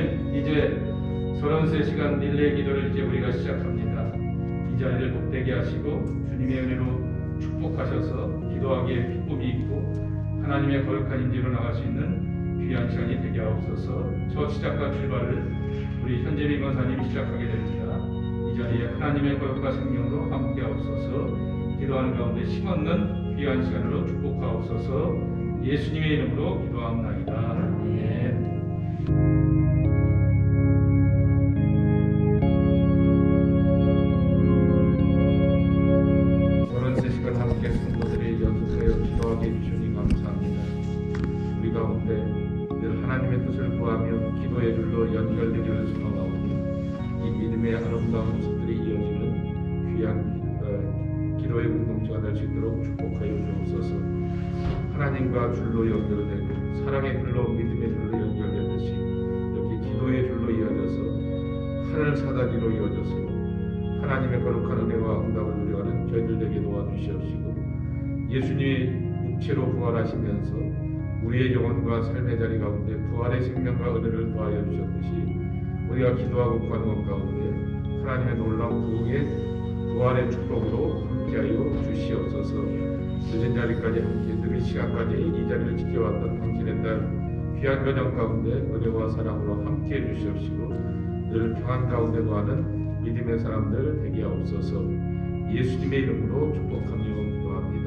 하나님 이제 33시간 릴레이 기도를 이제 우리가 시작합니다. 이 자리를 복되게 하시고 주님의 은혜로 축복하셔서 기도하기에 기쁨이 있고 하나님의 거룩한 인지로 나갈 수 있는 귀한 시간이 되게 하옵소서 첫 시작과 출발을 우리 현재민 권사님이 시작하게 됩니다. 이 자리에 하나님의 거룩과 생명으로 함께 하옵소서 기도하는 가운데 힘없는 귀한 시간으로 축복하옵소서 예수님의 이름으로 기도합나이다. 아멘. 가운데 늘 하나님의 뜻을 구하며 기도의 줄로 연결되기를 소망하오니 이 믿음의 아름다운 모습들이 이어지는 귀한 어, 기도의 공동체가 될 수 있도록 축복하여 주옵소서. 하나님과 줄로 연결되고 사랑의 줄로 믿음의 줄로 연결되듯이 이렇게 기도의 줄로 이어져서 하늘 사다리로 이어져서 하나님의 거룩한 은혜와 응답을 누려가는 저희들 되게 도와주시옵시고 예수님이 육체로 부활하시면서 우리의 영혼과 삶의 자리 가운데 부활의 생명과 은혜를 더하여 주셨듯이 우리가 기도하고 구하는 것 가운데 하나님의 놀라운 부흥의 부활의 축복으로 함께하여 주시옵소서 늦은 자리까지 함께 늦은 시간까지 이 자리를 지켜왔던 당신의 딸 귀한 가정 가운데 은혜와 사랑으로 함께해 주시옵시고 늘 평안 가운데 거하는 믿음의 사람들 되게 하옵소서 예수님의 이름으로 축복하며 기도합니다.